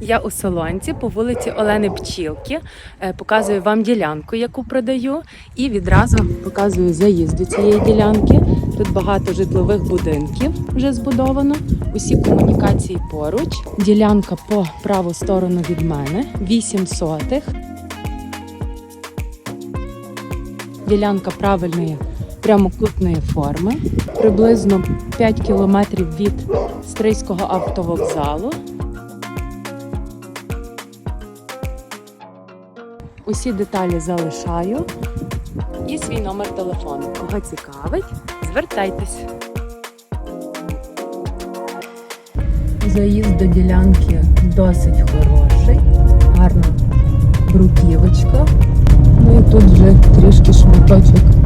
Я у Солонці по вулиці Олени Пчілки. Е, Показую вам ділянку, яку продаю, і відразу показую заїзд до цієї ділянки. Тут багато житлових будинків вже збудовано. Усі комунікації поруч. Ділянка по праву сторону від мене 8 сотих. Ділянка правильної прямокутної форми, приблизно 5 кілометрів від Стрийського автовокзалу. Усі деталі залишаю і свій номер телефону. Кого цікавить, звертайтесь. Заїзд до ділянки досить хороший, гарна бруківочка. Ну і тут вже трішки шматочок